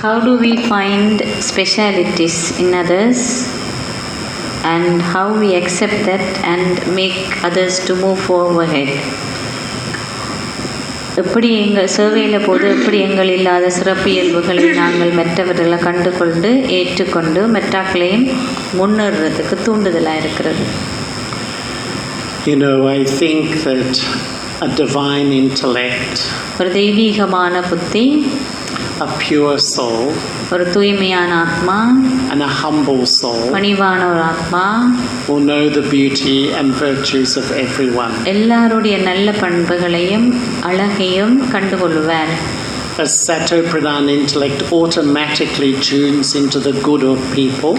How do we find specialities in others and how we accept that and make others to move forward? எப்படி எங்கள் சேவையில் போது எப்படி எங்கள் இல்லாத சிறப்பியல்புகளை நாங்கள் மற்றவர்களை கண்டுகொண்டு ஏற்றுக்கொண்டு மெட்டாக்களையும் முன்னேறுறதுக்கு தூண்டுதலாக இருக்கிறது You know, I think that a divine intellect, ஒரு தெய்வீகமான புத்தி a pure soul, ஒரு தூய்மையான ஆத்மா and a humble soul பணிவான ஒரு ஆத்மா will know the beauty and virtues of everyone. எல்லாருடைய நல்ல பண்புகளையும் அழகையும் கண்டுகொள்வார் A Sato Pradhan intellect automatically tunes into the good of people,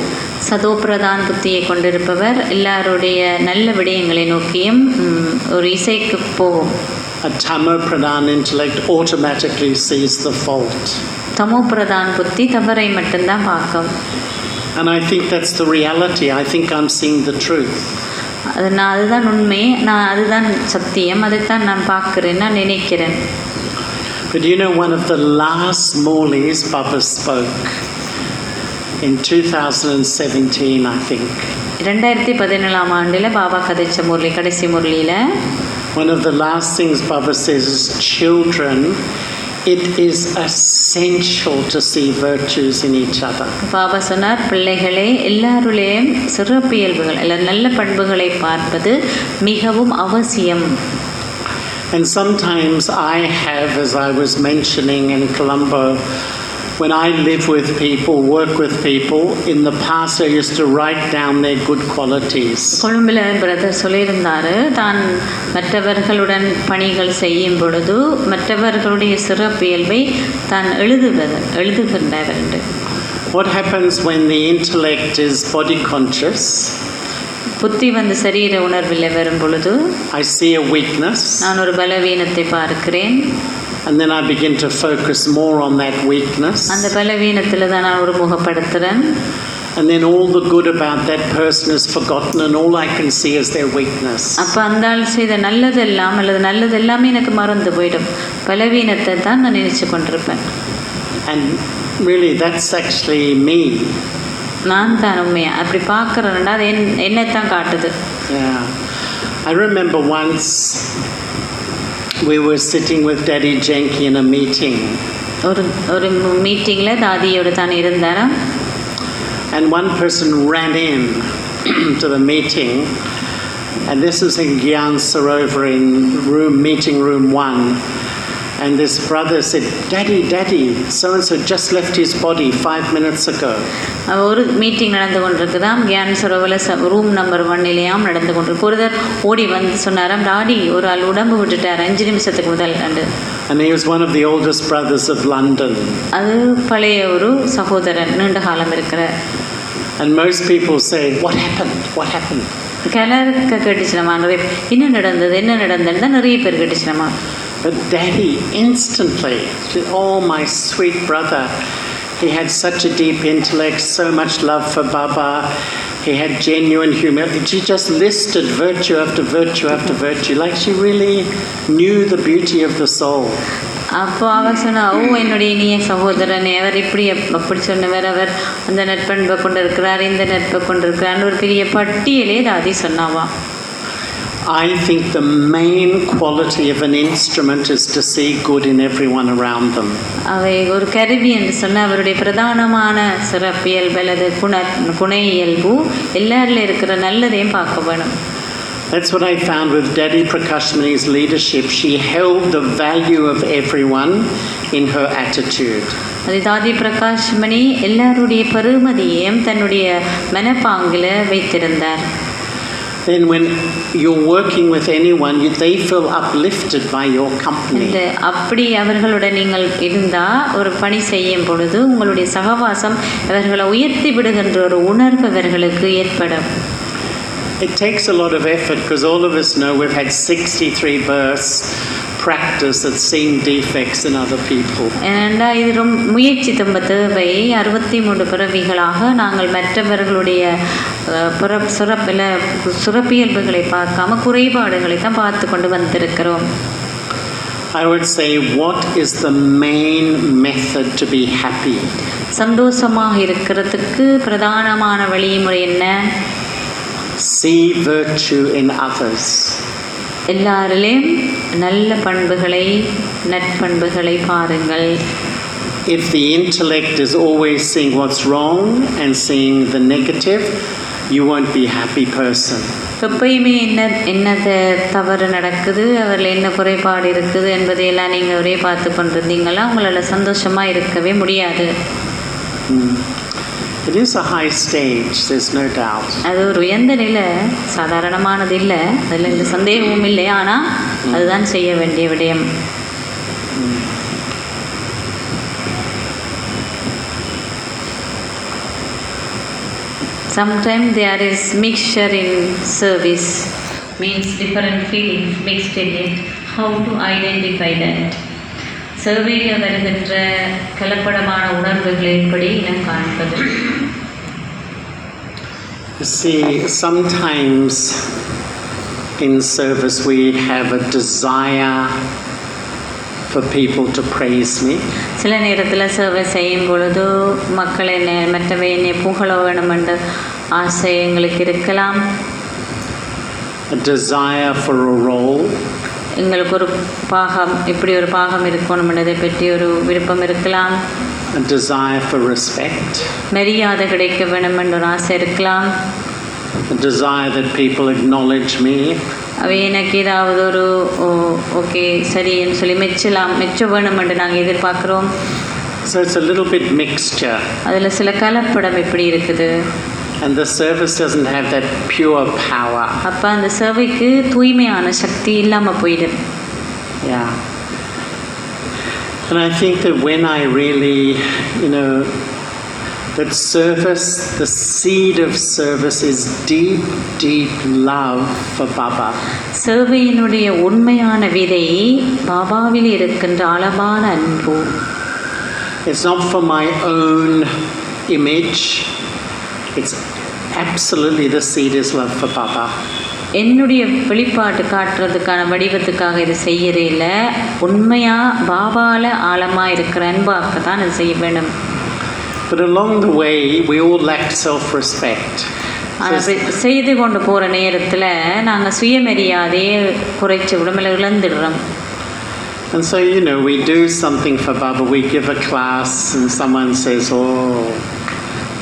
சதோபிரதான் புத்தியை கொண்டிருப்பவர் எல்லாருடைய நல்ல விடயங்களை நோக்கியும் ம், ஒரு இசைக்கு போகும் a Tamo Pradhan intellect automatically sees the fault. தமோ பிரதான் புத்தி தவறை மட்டும்தான் பார்க்கும் And I think that's the reality. I think I'm seeing the truth. அது நான் அதுதான் உண்மை நான் அதுதான் சத்தியம் அதைத்தான் நான் பார்க்கிறேன் நான் நினைக்கிறேன் But you know, one of the last Morleys Baba spoke in 2017, I think. ரெண்டாயிரத்தி பதினேழாம் ஆண்டில் பாபா கதைச்ச முரளி கடைசி முரளியில் One of the last things Baba says is children, it is essential to see virtues in each other. Baba சொன்னார் பிள்ளைகளே எல்லாருலேயும் சிறப்பியல்புகள் அல்ல நல்ல பண்புகளை பார்ப்பது மிகவும் அவசியம் And sometimes I have, as I was mentioning in Colombo, when I live with people, work with people, in the past I used to write down their good qualities. கொழும்பில் brother சொல்லியிருந்தார் தான் மற்றவர்களுடன் பணிகள் செய்யும் பொழுது மற்றவர்களுடைய சிறப்பியல்பை தான் எழுதுவது எழுதுகின்றவர் என்று What happens when the intellect is body conscious? புத்தி வந்து சரீர உணர்வில் வரும் பொழுது I see a weakness, நான் ஒரு பலவீனத்தை பார்க்கிறேன் and then I begin to focus more on that weakness. அந்த பலவீனத்தில் தான் நான் ஒரு முகப்படுத்துகிறேன் And then all the good about that person is forgotten, and all I can see is their weakness. அப்போ அந்த ஆள் செய்த நல்லதெல்லாம் அல்லது நல்லது எல்லாமே எனக்கு மறந்து போயிடும் பலவீனத்தை தான் நான் நினைச்சு கொண்டிருப்பேன் And really, that's actually me. நான் தான் உண்மையா அப்படி பார்க்குறேன்டா அது என் என்னைத்தான் காட்டுது Yeah. I remember once we were sitting with Daddy Jenki in a meeting, ஒரு ஒரு மீட்டிங்கில் தாதியோடு தான் இருந்தேன் and one person ran in to the meeting, and this is in Gyan Sarovar in room, meeting room one. And this brother said, Daddy, Daddy, so and so just left his body five minutes ago. ஒரு meeting நடந்து கொண்டிருக்குதாம் கியான் சரோவில் room number ஒன்னிலேயாம் நடந்து கொண்டிருக்கு ஒருத்தர் ஓடி வந்து சொன்னாராம் டாடி ஒரு ஆள் உடம்பு விட்டுட்டார் அஞ்சு நிமிஷத்துக்கு முதல் and And he was one of the oldest brothers of London. அது பழைய ஒரு சகோதரன் நீண்ட காலம் இருக்கிற And most people say, What happened? What happened? கிளறுக்க கேட்டுச்சுனமா நிறைய என்ன நடந்தது என்ன நடந்ததுன்னு தான் நிறைய பேர் கேட்டுச்சுனமா But Daddy instantly, said, oh, my sweet brother, he had such a deep intellect, so much love for Baba, he had genuine humility. She just listed virtue after virtue after virtue, like she really knew the beauty of the soul. அப்போ அவ சொன்னா ஓ என்னுடைய இனிய சகோதரனே அவர் இப்படி அப்- அப்படி சொன்னவர் அவர் அந்த நட்பண்பை கொண்டிருக்கிறார் இந்த நட்பை கொண்டிருக்கிறார்னு ஒரு பெரிய பட்டியலே தாதி சொன்னாவா I think the main quality of an instrument is to see good in everyone around them. அவை ஒரு கருவி என்று சொன்ன அவருடைய பிரதானமான சிறப்பியல்பு அல்லது குண குண இயல்பு எல்லாரில் இருக்கிற நல்லதையும் பார்க்க வேணும் That's what I found with Daddy Prakashmani's leadership. She held the value of everyone in her attitude. அது தாதி பிரகாஷ் மணி எல்லாருடைய பெருமதியையும் தன்னுடைய மனப்பாங்கில் வைத்திருந்தார் Then, when you're working with anyone, you, they feel uplifted by your company. இந்த அப்படி அவர்களுடன் நீங்கள் இருந்தால் ஒரு பணி செய்யும் பொழுது உங்களுடைய சகவாசம் அவர்களை உயர்த்தி விடுகின்ற ஒரு உணர்வு அவர்களுக்கு ஏற்படும் It takes a lot of effort because all of us know we've had 63 births, practice at seeing defects in other people. ரொம்ப முயற்சி தம்ப தேவை அறுபத்தி மூன்று பிறவிகளாக நாங்கள் மற்றவர்களுடைய பிற சிறப்பில் சிறப்பியல்புகளை பார்க்காம குறைபாடுகளை தான் பார்த்து கொண்டு வந்திருக்கிறோம் I would say, what is the main method to be happy? சந்தோஷமாக இருக்கிறதுக்கு பிரதானமான வழிமுறை என்ன See virtue in others. எல்லாரிலும் நல்ல பண்புகளை நற்பண்புகளை பாருங்கள். If the intellect is always seeing what's wrong and seeing the negative, you won't be a happy person. எப்பயுமே என்ன என்ன த- தவறு நடக்குது அவரில் என்ன குறைபாடு இருக்குது என்பதையெல்லாம் நீங்கள் ஒரே பார்த்து கொண்டிருந்தீங்களா? உங்களால் சந்தோஷமாக இருக்கவே முடியாது. It is a high stage, there's no doubt. அது ஒரு உயர்ந்த நிலை சாதாரணமானது இல்லை அதில் எந்த சந்தேகமும் இல்லை ஆனால் அதுதான் செய்ய வேண்டிய விடயம் Sometimes there is mixture in service, means different feelings mixed in it. How to identify that? சேவையில் வருகின்ற கலப்படமான உணர்வுகளை எப்படி இனம் காண்பது. You see, sometimes in service we have a desire for people to praise me. சில நேரத்தில் சேவை செய்யும் பொழுது மக்கள் என்னை மற்றவை என்னை புகழ வேணும் என்ற ஆசை எங்களுக்கு இருக்கலாம். A desire for a role, எங்களுக்கு ஒரு பாகம் இப்படி ஒரு பாகம் இருக்கணும் என்றதை பற்றி ஒரு விருப்பம் இருக்கலாம். A desire for respect, மரியாதை கிடைக்க வேணும் என்ற ஒரு ஆசை இருக்கலாம். A desire that people acknowledge me, அவை எனக்கு ஏதாவது ஒரு ஓகே சரின்னு சொல்லி மெச்சலாம் மெச்ச வேணும் என்று நாங்கள் எதிர்பார்க்குறோம். So it's a little bit mixture. அதில் சில கலப்படம் எப்படி இருக்குது. And the service doesn't have that pure power. அப்போ அந்த சேவைக்கு தூய்மையான சக்தி இல்லாமல் போயிடும் Yeah. And I think that when I really, you know, that service, the seed of service is deep, deep love for Baba. சேவையினுடைய உண்மையான விதை பாபாவில் இருக்கின்ற அளவான அன்பு It's not for my own image, it's absolutely the seed is love for Baba. என்னுடைய வெளிப்பாட்டு காட்டுறதுக்கான வடிவத்துக்காக இது செய்யறே இல்லை உண்மையாக பாபால ஆழமாக இருக்கிற அன்பாக தான் இது செய்ய வேண்டும் But along the way, we all lack self respect. ஆனா, அப்படி செய்து கொண்டு போகிற நேரத்தில் நாங்கள் சுயமரியாதையை குறைச்சி விடும் இல்லை இழந்துடுறோம் And so, you know, we do something for Baba, we give a class, and someone says, Oh,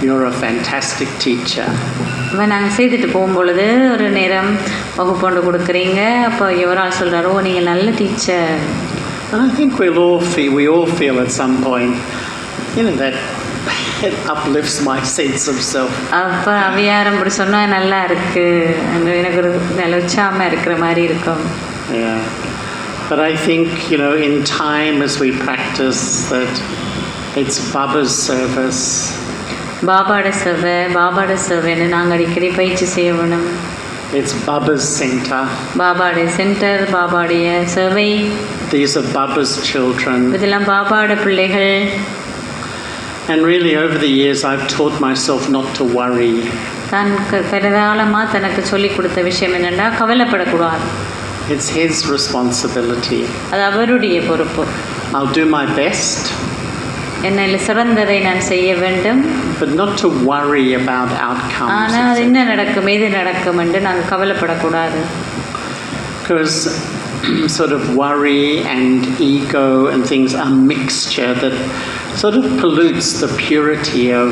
you're a fantastic teacher. இப்போ நாங்கள் செய்துட்டு போகும்பொழுது ஒரு நேரம் வகுப்பொண்டு கொடுக்குறீங்க அப்போ எவரால் சொல்கிறாரோ நீங்கள் நல்ல teacher And I think we'll all feel, we all feel at some point, you know, that it uplifts my sense of self. அப்போ அவியாரம் இப்படி சொன்னால் நல்லா இருக்குது எனக்கு ஒரு நல்ல உற்சாகமாக இருக்கிற மாதிரி இருக்கும் Yeah. But I think, you know, in time as we practice that it's Baba's service, பாபாட சேவை பாபாட சேவைன்னு நாங்கள் அடிக்கடி பயிற்சி செய்ய வேணும். It's Baba's center, பாபாடைய சென்டர் பாபாடைய சேவை these are Baba's children. இதெல்லாம் பாபாட பிள்ளைகள். And really, over the years, I've taught myself not to worry. தான் பிரதாளமாக தனக்கு சொல்லி கொடுத்த விஷயம் என்னென்னா கவலைப்படக்கூடாது. It's His responsibility. அது அவருடைய பொறுப்பு. I'll do my best, என்னில் சிறந்ததை நான் செய்ய வேண்டும். but not to worry about outcomes. ஆனால் அது என்ன நடக்கும் எது நடக்கும் என்று நாங்கள் கவலைப்படக்கூடாது Because sort of worry and ego and things are mixture that sort of pollutes the purity of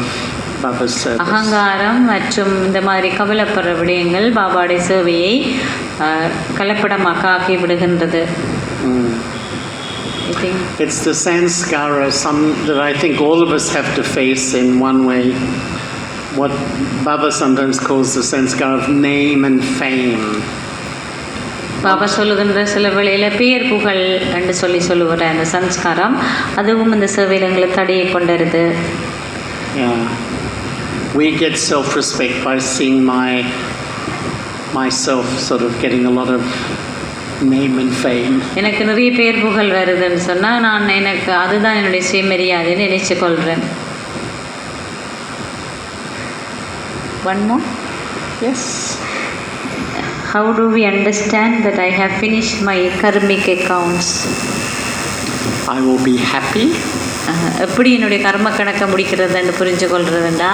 Baba's service. அகங்காரம் மற்றும் இந்த மாதிரி கவலைப்படுற விடயங்கள் பாபாடைய சேவையை ஆஹ், கலப்படமாக்க ஆக்கி விடுகின்றது Mm. I think It's the sanskara some, that I think all of us have to face in one way. What Baba sometimes calls the sanskara of name and fame. Baba சொல்லுகின்ற சில வேளையில் பேர் புகழ் என்று சொல்லி சொல்லுகிற அந்த சம்ஸ்காரம் அதுவும் இந்த சேவையில் எங்களை தடையை கொண்டிருது Yeah. We get self respect by seeing my myself sort of getting a lot of name and fame. எனக்கு நிறைய பேர் புகழ் வருதுன்னு சொன்னால் நான் எனக்கு அதுதான் என்னுடைய சுயமரியாதைன்னு நினைச்சு கொள்கிறேன் one more Yes. How do we understand that I have finished my karmic accounts? I will be happy, ah, எப்படி என்னுடைய கர்ம கணக்கை முடிக்கிறதுன்னு புரிஞ்சு கொள்றதுண்டா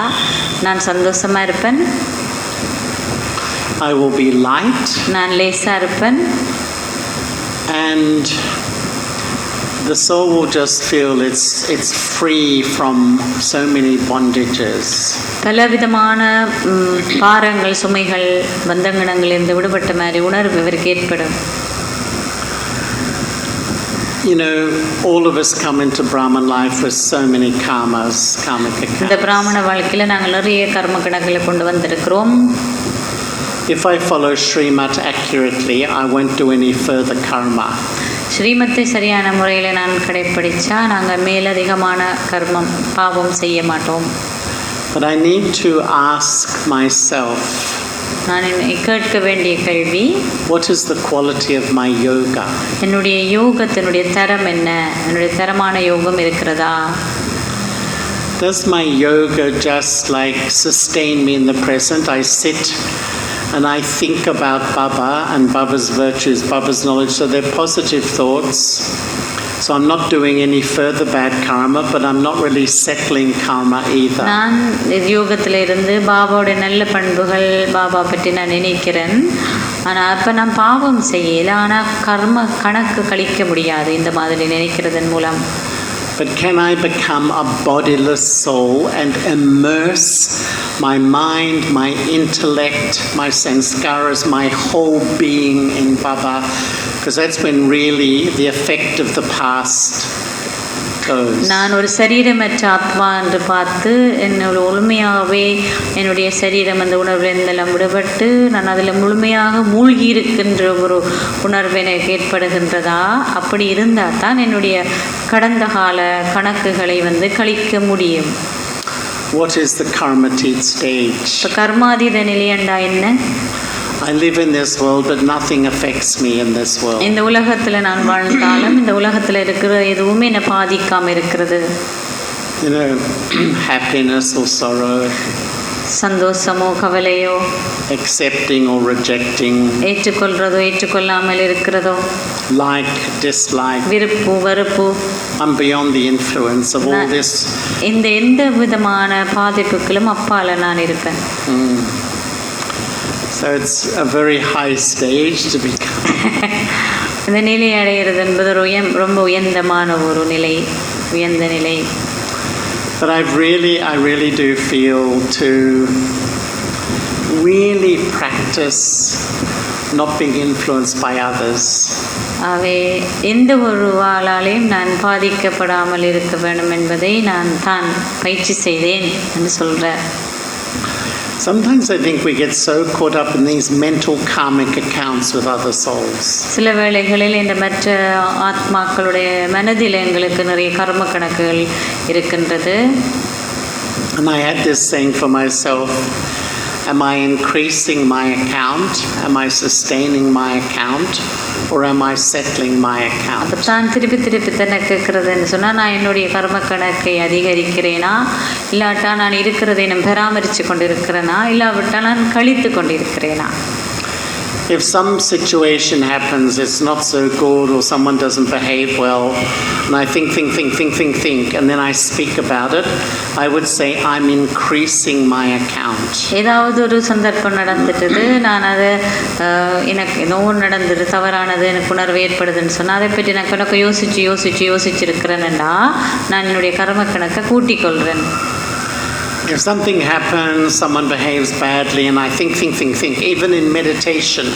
நான் சந்தோஷமாக இருப்பேன். I will be light, நான் லேசாக இருப்பேன். And the soul will just feel it's, it's free from so many bondages. பலவிதமான பாரங்கள் சுமைகள் பந்தங்கணங்களிலிருந்து விடுபட்ட மாதிரி உணர்வு இவருக்கு ஏற்படும் You know, all of us come into Brahman life with so many karmas, karmic இந்த accounts. பிராமண வாழ்க்கையில் நாங்கள் நிறைய கர்ம கணக்குகளை கொண்டு வந்திருக்கிறோம் If I follow Srimad accurately, I won't do any further karma. ஸ்ரீமத்தை சரியான முறையில் நான் கடைப்பிடிச்சா நாங்கள் மேலதிகமான கர்மம் பாவம் செய்ய மாட்டோம் But I need to ask myself, நான் என்னை கேட்க வேண்டிய கேள்வி what is the quality of my yoga? என்னுடைய யோகத்தினுடைய தரம் என்ன என்னுடைய தரமான யோகம் இருக்கிறதா Does my yoga just like sustain me in the present? I sit and I think about Baba and Baba's virtues, Baba's knowledge. So they're positive thoughts. So I'm not doing any further bad karma, but I'm not really settling karma either. நான் யோகத்தில் இருந்து பாபாவுடைய நல்ல பண்புகள் பாபா பற்றி நான் நினைக்கிறேன் ஆனால் அப்போ நான் பாவம் செய்யலை ஆனால் கர்ம கணக்கு கழிக்க முடியாது இந்த மாதிரி நினைக்கிறதன் மூலம் But can I become a bodiless soul and immerse my mind, my intellect, my sanskaras, my whole being in Baba? Because that's when really the effect of the past. நான் ஒரு சரீரமற்ற ஆத்மா என்று பார்த்து என்னோட முழுமையாகவே என்னுடைய சரீரம் அந்த உணர்வில் இருந்தெல்லாம் விடுபட்டு நான் அதில் முழுமையாக மூழ்கி இருக்கின்ற ஒரு உணர்வு எனக்கு ஏற்படுகின்றதா? அப்படி இருந்தால் தான் என்னுடைய கடந்த கால கணக்குகளை வந்து கழிக்க முடியும். What is the karmatit stage? இப்போ கர்மாதீத நிலையண்டா என்ன? I live in this world, but nothing affects me in this world. இந்த உலகத்தில் நான் வாழ்ந்தாலும் இந்த உலகத்தில் இருக்கிற எதுவுமே என்னை பாதிக்காமல் இருக்கிறது You know, happiness or sorrow, சந்தோஷமோ கவலையோ accepting or rejecting, ஏற்றுக்கொள்றதோ ஏற்றுக்கொள்ளாமல் இருக்கிறதோ like, dislike. விருப்பு வெறுப்பு I'm beyond the influence of all this இந்த எந்த விதமான பாதிப்புகளும் அப்பால நான் இருப்பேன் Mm. So it's a very high stage to become. இந்த நிலை அடைகிறது என்பது உயம் ரொம்ப உயர்ந்தமான ஒரு நிலை உயர்ந்த நிலை But I really, I really do feel to really practice not being influenced by others. ஆகவே எந்த ஒரு ஆளாலையும் நான் பாதிக்கப்படாமல் இருக்க வேண்டும் என்பதை நான் தான் பயிற்சி செய்தேன் என்று சொல்கிறார் Sometimes I think we get so caught up in these mental karmic accounts with other souls. சில வேளைகளில் இந்த மற்ற ஆத்மாக்களுடைய மனதில் எங்களுக்கு நிறைய கர்ம கணக்குகள் இருக்கின்றது And I had this saying for myself Am I increasing my account? Am I sustaining my account? Or am I settling my account? தான் திருப்பி திருப்பி தன்னை கேட்குறதுன்னு சொன்னால் நான் என்னுடைய கர்ம கணக்கை அதிகரிக்கிறேனா? இல்லாட்டா நான் இருக்கிறதை நான் பராமரித்து கொண்டிருக்கிறேனா? இல்லாவிட்டால் நான் கழித்து கொண்டிருக்கிறேனா? If some situation happens, it's not so good, or someone doesn't behave well, and I think, think, think, think, think, think, and then I speak about it, I would say I'm increasing my account. ஏதாவது ஒரு சந்தர்ப்பம் நடந்துட்டது நான் அதை எனக்கு ஏதோ நடந்தது தவறானது எனக்கு உணர்வு ஏற்படுதுன்னு சொன்னால் அதை பற்றி நான் கணக்கு யோசித்து யோசித்து யோசிச்சிருக்கிறேன்டா நான் என்னுடைய கர்ம கணக்கை கூட்டிக் கொள்கிறேன் If something happens, someone behaves badly, and I think, think, think, think, even in meditation,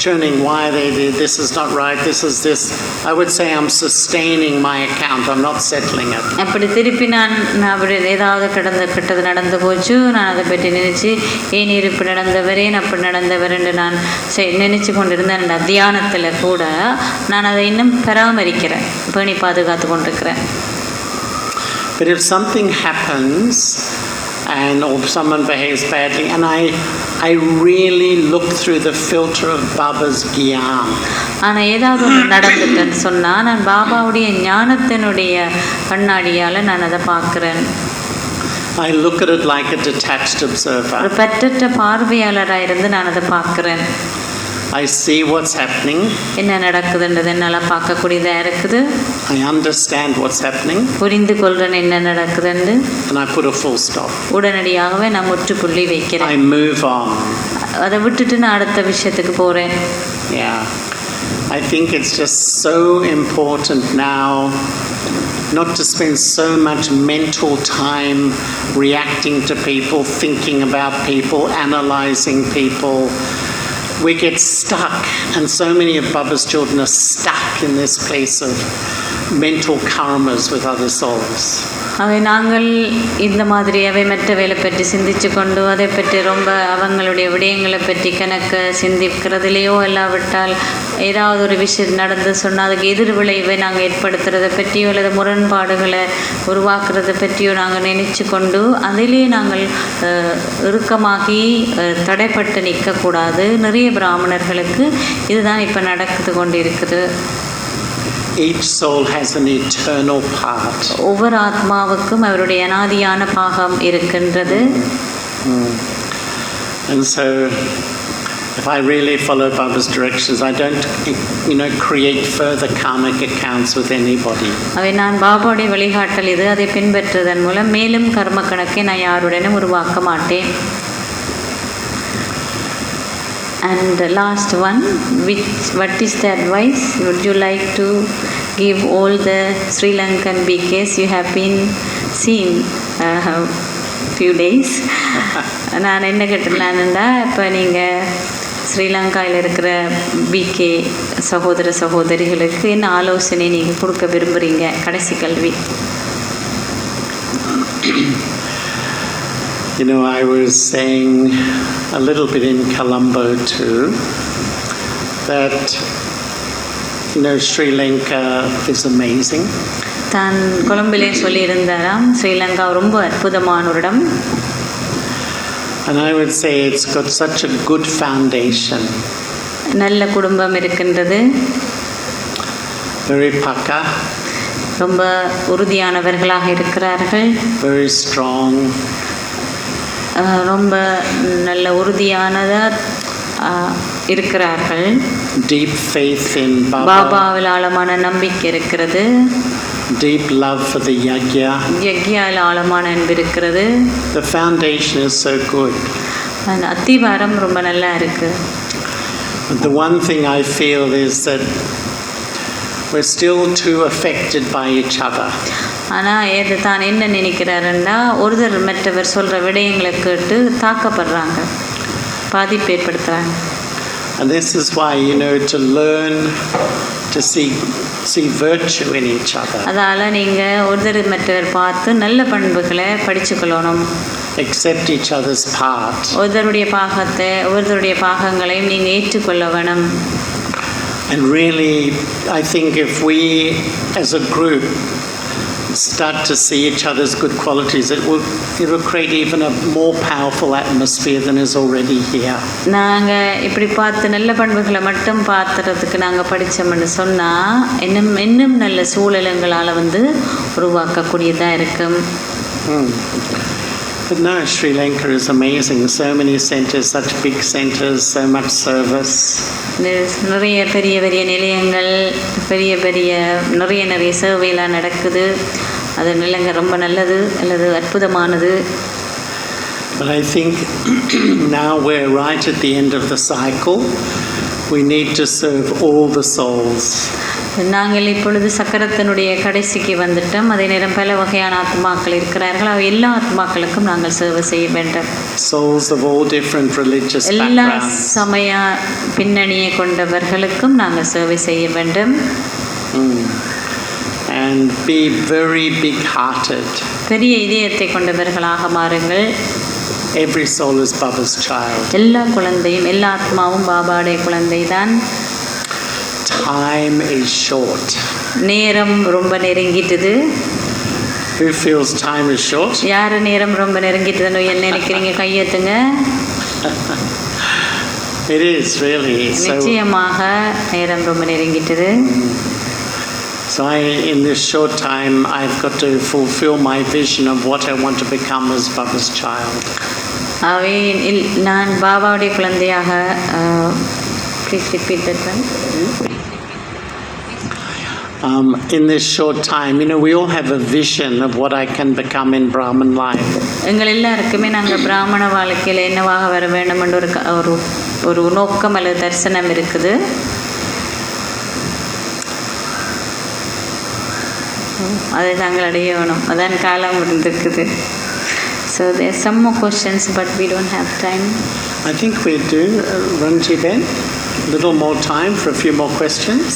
turning why they did this is not right, this is this, I would say I'm sustaining my account, I'm not settling it. அப்படி திருப்பி நான் அப்படி ஏதாவது கடந்த கெட்டது நடந்து போச்சு நான் அதை பற்றி நினச்சி ஏன் இருப்பு நடந்தவர் ஏன் அப்படி நடந்தவர் என்று நான் நினைச்சு கொண்டிருந்தேன் தியானத்தில் கூட நான் அதை இன்னும் பராமரிக்கிறேன் பேணி பாதுகாத்து கொண்டிருக்கிறேன் But if something happens and or someone behaves badly, and I, I really look through the filter of Baba's gyan, ஆனால் ஏதாவது ஒன்று நடந்துட்டேன்னு சொன்னால் நான் பாபாவுடைய ஞானத்தினுடைய கண்ணாடியால் நான் அதை பார்க்குறேன் I look at it like a detached ஒரு observer. பற்றற்ற பார்வையாளராக இருந்து நான் அதை பார்க்குறேன் I see what's happening. என்ன நடக்குதுன்றது என்னால் பார்க்கக்கூடியதாக இருக்குது I understand what's happening. புரிந்து கொள்றேன் என்ன நடக்குதுன்னு And I put a full stop. உடனடியாகவே நான் முற்றுப்புள்ளி I வைக்கிறேன் move on. அதை விட்டுட்டு நான் அடுத்த விஷயத்துக்கு போகிறேன் Yeah. I think it's just so important now not to spend so much mental time reacting to people, thinking about people, analyzing people. we get stuck, and so many of Baba's children are stuck in this place of mental karmas with other souls. அவை நாங்கள் இந்த மாதிரி அவை மற்றவைகளை பற்றி சிந்திச்சு கொண்டு அதை பற்றி ரொம்ப அவங்களுடைய விடயங்களை பற்றி கணக்க சிந்திக்கிறதுலையோ இல்லாவிட்டால் ஏதாவது ஒரு விஷயம் நடந்து சொன்னால் அதுக்கு எதிர் விளைவை நாங்கள் ஏற்படுத்துறதை பற்றியோ அல்லது முரண்பாடுகளை உருவாக்குறத பற்றியோ நாங்கள் நினைச்சு கொண்டு அதிலே நாங்கள் இறுக்கமாகி தடைப்பட்டு நிற்கக்கூடாது. நிறைய பிராமணர்களுக்கு இதுதான் இப்போ நடக்குது கொண்டு இருக்குது Each soul has an eternal part. ஒவ்வொரு ஆத்மாவுக்கும் அவருடைய அனாதியான பாகம் இருக்கின்றது And so, if I really follow Baba's directions, I don't, you know, create further karmic accounts with anybody. அவை நான் பாபாவுடைய வழிகாட்டல் இது அதை பின்பற்றுவதன் மூலம் மேலும் கர்ம கணக்கை நான் யாருடனும் உருவாக்க மாட்டேன் And the last one, which what is the advice? Would you like to give all the Sri Lankan BKs you have been seeing uh, few days? நான் என்ன கேட்டிருந்தேன்னா இப்போ நீங்கள் ஸ்ரீலங்காவில் இருக்கிற பிகே சகோதர சகோதரிகளுக்கு என்ன ஆலோசனை நீங்கள் கொடுக்க விரும்புகிறீங்க கடைசி கல்வி You know, I was saying a little bit in Colombo too that, you know, Sri Lanka is amazing. தான் கொலம்பிலே சொல்லியிருந்தாராம் ஸ்ரீலங்கா ரொம்ப அற்புதமான ஒரு இடம் And I would say it's got such a good foundation, நல்ல குடும்பம் இருக்கின்றது very paka, ரொம்ப உறுதியானவர்களாக இருக்கிறார்கள் very strong, ரொம்ப நல்ல உறுதியானதாக இருக்கிறார்கள் faith in Baba, பாபாவில் ஆழமான நம்பிக்கை இருக்கிறது deep love for the yajna. யக்யாவில் ஆழமான அன்பு இருக்கிறது The foundation is so good. அந்த அத்திவாரம் ரொம்ப நல்லா இருக்கு the one thing I feel is that we're still too affected by each other. ஆனால் எது தான் என்ன நினைக்கிறாருன்னா ஒருத்தர் மற்றவர் சொல்கிற விடயங்களை கேட்டு தாக்கப்படுறாங்க. பாதிப்பு ஏற்படுத்துகிறாங்க And this is why, you know, to learn to see, see virtue in each other, அதால் நீங்கள் ஒருத்தர் மற்றவர் பார்த்து நல்ல பண்புகளை படிச்சுக்கொள்ளணும். Accept each other's part, ஒருத்தருடைய பாகத்தை ஒருத்தருடைய பாகங்களையும் நீங்கள் ஏற்றுக்கொள்ள வேணும் and really, I think if we as a group start to see each other's good qualities, it will, it will create even a more powerful atmosphere than is already here. நாங்கள் இப்படி பார்த்து நல்ல பண்புகளை மட்டும் பார்த்துறதுக்கு நாங்கள் படித்தோம்னு சொன்னால் இன்னும் இன்னும் நல்ல சூழலுங்களால் வந்து உருவாக்கக்கூடியதாக இருக்கும் Hmm. But no, Sri Lanka is amazing. So many centres, such big centres, so much service. நி- நிறைய பெரிய பெரிய நிலையங்கள் பெரிய பெரிய நிறைய நிறைய சேவையெல்லாம் நடக்குது அது நிலைங்க ரொம்ப நல்லது அல்லது அற்புதமானது But I think now we're right at the end of the cycle. We need to serve all the souls. நாங்கள் இப்பொழுது சக்கரத்தினுடைய கடைசிக்கு வந்துட்டோம் அதே நேரம் பல வகையான ஆத்மாக்கள் இருக்கிறார்கள் அவை எல்லா ஆத்மாக்களுக்கும் நாங்கள் சேவை செய்ய வேண்டும் Souls of all different religious எல்லா. சமய பின்னணியை கொண்டவர்களுக்கும் நாங்கள் சேவை செய்ய வேண்டும் Mm. And be very big hearted. பெரிய இதயத்தை கொண்டவர்களாக மாறுங்கள் Every soul is Baba's child. எல்லா குழந்தையும் எல்லா ஆத்மாவும் பாபாடைய குழந்தை தான் Time is short. நேரம் ரொம்ப நெருங்கிட்டுது Who feels time is short? யார் நேரம் ரொம்ப நெருங்கிட்டுதுன்னு என்ன நினைக்கிறீங்க கையெத்துங்க It is really. So, நிச்சயமாக நேரம் ரொம்ப நெருங்கிட்டுது so I, in this short time, I've got to fulfill my vision of what I want to become as Baba's child. அவை இல்- நான் பாபாவுடைய குழந்தையாக ah, please repeat that one Um, in this short time, you know, we all have a vision of what I can become in Brahman life. எங்கள் எல்லாருக்குமே நாங்கள் பிராமண வாழ்க்கையில் என்னவாக வர வேண்டும் என்ற ஒரு க- ஒரு ஒரு நோக்கம் அல்லது தரிசனம் இருக்குது அதை நாங்கள் அடைய வேணும் அதான் காலம் இருந்திருக்குது so there some more questions but we don't have time I think we do, uh, Ranji Ben, a little more time for a few more questions.